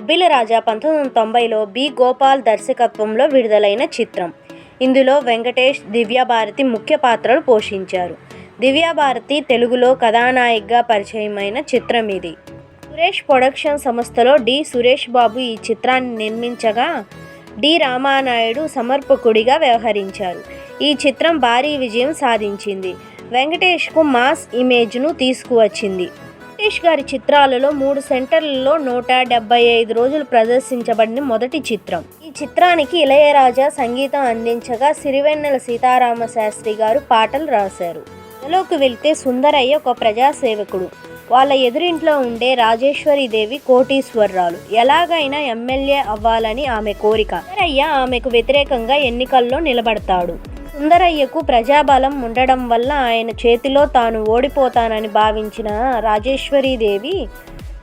ఉబ్బిలి రాజా పంతొమ్మిది వందల తొంభైలో బి. గోపాల్ దర్శకత్వంలో విడుదలైన చిత్రం. ఇందులో వెంకటేష్ దివ్యభారతి ముఖ్య పాత్రలు పోషించారు. దివ్యభారతి తెలుగులో కథానాయికగా పరిచయమైన చిత్రం ఇది. సురేష్ ప్రొడక్షన్ సంస్థలో డి. సురేష్ బాబు ఈ చిత్రాన్ని నిర్మించగా డి. రామానాయుడు సమర్పకుడిగా వ్యవహరించారు. ఈ చిత్రం భారీ విజయం సాధించింది. వెంకటేష్కు మాస్ ఇమేజ్ను తీసుకువచ్చింది. వెంకటేష్ గారి చిత్రాలలో మూడు సెంటర్లలో నూట డెబ్బై ఐదు రోజులు ప్రదర్శించబడిన మొదటి చిత్రం. ఈ చిత్రానికి ఇళయరాజా సంగీతం అందించగా సిరివెన్నెల సీతారామ శాస్త్రి గారు పాటలు రాశారు. కథలోకి వెళ్తే సుందరయ్య ఒక ప్రజాసేవకుడు. వాళ్ళ ఎదురింట్లో ఉండే రాజేశ్వరి దేవి కోటీశ్వరరాలు. ఎలాగైనా ఎమ్మెల్యే అవ్వాలని ఆమె కోరిక. సుందరయ్య ఆమెకు వ్యతిరేకంగా ఎన్నికల్లో నిలబడతాడు. సుందరయ్యకు ప్రజాబలం ఉండడం వల్ల ఆయన చేతిలో తాను ఓడిపోతానని భావించిన రాజేశ్వరీదేవి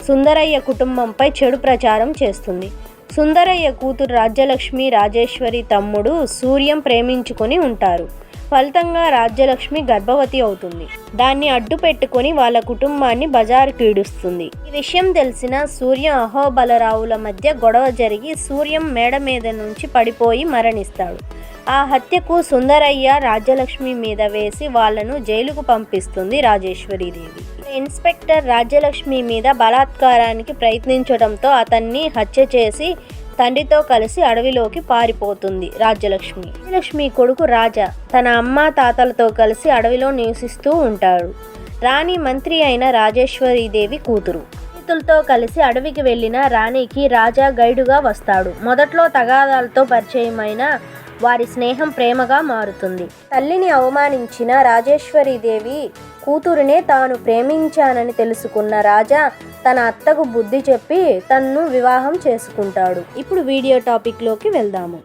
సుందరయ్య కుటుంబంపై చెడు ప్రచారం చేస్తుంది. సుందరయ్య కూతురు రాజ్యలక్ష్మి రాజేశ్వరి తమ్ముడు సూర్యం ప్రేమించుకొని ఉంటారు. ఫలితంగా రాజ్యలక్ష్మి గర్భవతి అవుతుంది. దాన్ని అడ్డు పెట్టుకొని వాళ్ళ కుటుంబాన్ని బజారు కీడుస్తుంది ఈ విషయం తెలిసిన సూర్య అహోబలరావుల మధ్య గొడవ జరిగి సూర్యం మేడ మీద నుంచి పడిపోయి మరణిస్తాడు. ఆ హత్యకు సుందరయ్య రాజ్యలక్ష్మి మీద వేసి వాళ్ళను జైలుకు పంపిస్తుంది రాజేశ్వరీదేవి ఇన్స్పెక్టర్ రాజ్యలక్ష్మి మీద బలాత్కారానికి ప్రయత్నించడంతో అతన్ని హత్య చేసి తండ్రితో కలిసి అడవిలోకి పారిపోతుంది రాజ్యలక్ష్మి. రాజ్యలక్ష్మి కొడుకు రాజా తన అమ్మ తాతలతో కలిసి అడవిలో నివసిస్తూ ఉంటాడు. రాణి మంత్రి అయిన రాజేశ్వరీదేవి కూతురు. స్నేహితులతో కలిసి అడవికి వెళ్ళిన రాణికి రాజా గైడుగా వస్తాడు. మొదట్లో తగాదాలతో పరిచయమైన వారి స్నేహం ప్రేమగా మారుతుంది. తల్లిని అవమానించిన రాజేశ్వరీదేవి కూతురునే తాను ప్రేమించానని తెలుసుకున్న రాజా తన అత్తకు బుద్ధి చెప్పి తన్ను వివాహం చేసుకుంటాడు. ఇప్పుడు వీడియో టాపిక్లోకి వెళ్దాము.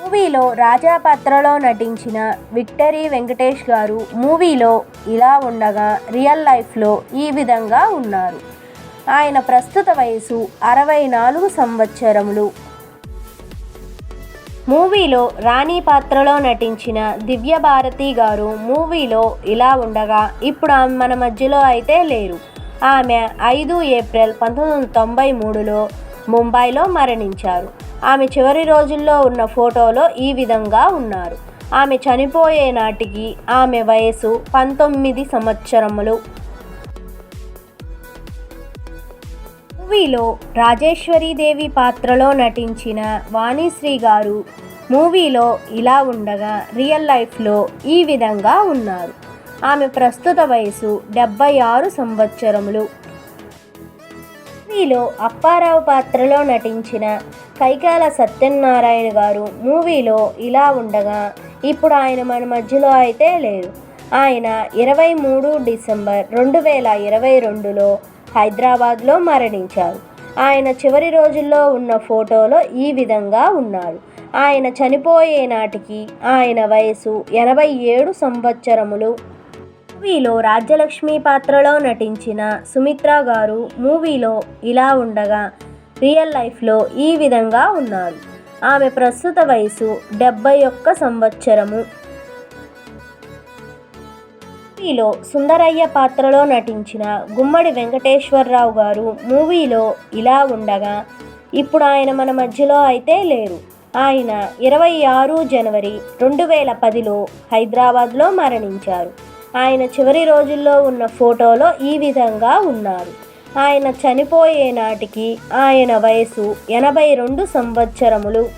మూవీలో రాజా పాత్రలో నటించిన విక్టరీ వెంకటేష్ గారు మూవీలో ఇలా ఉండగా రియల్ లైఫ్లో ఈ విధంగా ఉన్నారు. ఆయన ప్రస్తుత వయసు అరవై నాలుగు సంవత్సరములు. మూవీలో రాణి పాత్రలో నటించిన దివ్య భారతి గారు మూవీలో ఇలా ఉండగా ఇప్పుడు ఆమె మన మధ్యలో అయితే లేరు. ఆమె ఐదు ఏప్రిల్ పంతొమ్మిది వందల తొంభై మూడులో ముంబైలో మరణించారు. ఆమె చివరి రోజుల్లో ఉన్న ఫోటోలో ఈ విధంగా ఉన్నారు. ఆమె చనిపోయే నాటికి ఆమె వయసు పంతొమ్మిది సంవత్సరములు. మూవీలో రాజేశ్వరీదేవి పాత్రలో నటించిన వాణిశ్రీ గారు మూవీలో ఇలా ఉండగా రియల్ లైఫ్లో ఈ విధంగా ఉన్నారు. ఆమె ప్రస్తుత వయసు డెబ్బై ఆరు సంవత్సరములు. మూవీలో అప్పారావు పాత్రలో నటించిన కైకాల సత్యనారాయణ గారు మూవీలో ఇలా ఉండగా ఇప్పుడు ఆయన మన మధ్యలో అయితే లేరు. ఆయన ఇరవై మూడు డిసెంబర్ రెండు వేల ఇరవై రెండులో హైదరాబాద్లో మరణించారు. ఆయన చివరి రోజుల్లో ఉన్న ఫోటోలో ఈ విధంగా ఉన్నారు ఆయన చనిపోయే నాటికి ఆయన వయసు ఎనభై ఏడు సంవత్సరములు. మూవీలో రాజ్యలక్ష్మి పాత్రలో నటించిన సుమిత్ర గారు మూవీలో ఇలా ఉండగా రియల్ లైఫ్లో ఈ విధంగా ఉన్నారు. ఆమె ప్రస్తుత వయసు డెబ్బై ఒక్క సంవత్సరము. మూవీలో సుందరయ్య పాత్రలో నటించిన గుమ్మడి వెంకటేశ్వరరావు గారు మూవీలో ఇలా ఉండగా ఇప్పుడు ఆయన మన మధ్యలో అయితే లేరు. ఆయన ఇరవై ఆరు జనవరి రెండు వేల పదిలో హైదరాబాద్లో మరణించారు. ఆయన చివరి రోజుల్లో ఉన్న ఫోటోలో ఈ విధంగా ఉన్నారు. ఆయన చనిపోయే నాటికి ఆయన వయసు ఎనభై రెండు సంవత్సరములు.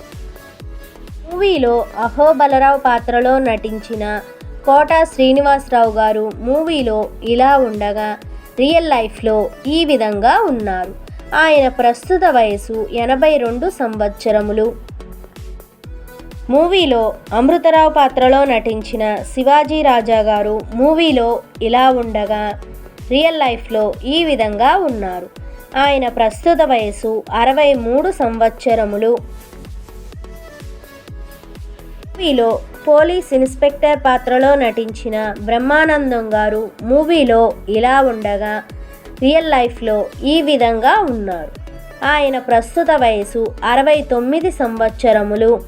మూవీలో అహోబలరావు పాత్రలో నటించిన కోట శ్రీనివాసరావు గారు మూవీలో ఇలా ఉండగా రియల్ లైఫ్లో ఈ విధంగా ఉన్నారు. ఆయన ప్రస్తుత వయసు ఎనభై రెండు సంవత్సరములు. మూవీలో అమృతరావు పాత్రలో నటించిన శివాజీ రాజా గారు మూవీలో ఇలా ఉండగా రియల్ లైఫ్లో ఈ విధంగా ఉన్నారు. ఆయన ప్రస్తుత వయసు అరవై మూడు సంవత్సరములు. మూవీలో పోలీస్ ఇన్స్పెక్టర్ పాత్రలో నటించిన బ్రహ్మానందం గారు మూవీలో ఇలా ఉండగా రియల్ లైఫ్లో ఈ విధంగా ఉన్నారు. ఆయన ప్రస్తుత వయసు అరవై తొమ్మిది సంవత్సరములు.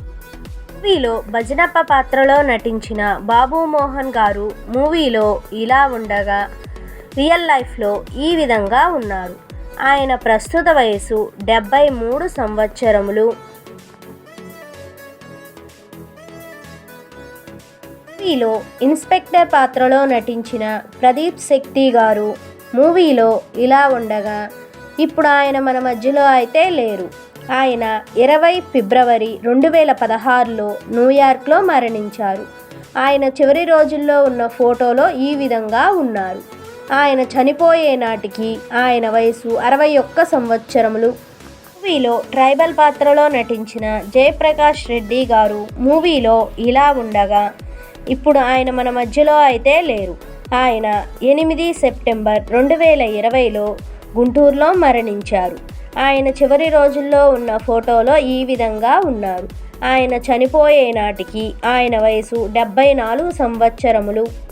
మూవీలో భజనప్ప పాత్రలో నటించిన బాబు మోహన్ గారు మూవీలో ఇలా ఉండగా రియల్ లైఫ్లో ఈ విధంగా ఉన్నారు. ఆయన ప్రస్తుత వయసు డెబ్బై మూడు సంవత్సరములు. మూవీలో ఇన్స్పెక్టర్ పాత్రలో నటించిన ప్రదీప్ శక్తి గారు మూవీలో ఇలా ఉండగా ఇప్పుడు ఆయన మన మధ్యలో అయితే లేరు. ఆయన ఇరవై ఫిబ్రవరి రెండు వేల పదహారులో న్యూయార్క్లో మరణించారు. ఆయన చివరి రోజుల్లో ఉన్న ఫోటోలో ఈ విధంగా ఉన్నారు. ఆయన చనిపోయే నాటికి ఆయన వయసు అరవై ఒక్క సంవత్సరములు. మూవీలో ట్రైబల్ పాత్రలో నటించిన జయప్రకాష్ రెడ్డి గారు మూవీలో ఇలా ఉండగా ఇప్పుడు ఆయన మన మధ్యలో అయితే లేరు. ఆయన ఎనిమిది సెప్టెంబర్ రెండు వేల ఇరవైలో గుంటూరులో మరణించారు. ఆయన చివరి రోజుల్లో ఉన్న ఫోటోలో ఈ విధంగా ఉన్నారు. ఆయన చనిపోయే నాటికి ఆయన వయసు డెబ్బై నాలుగు సంవత్సరములు.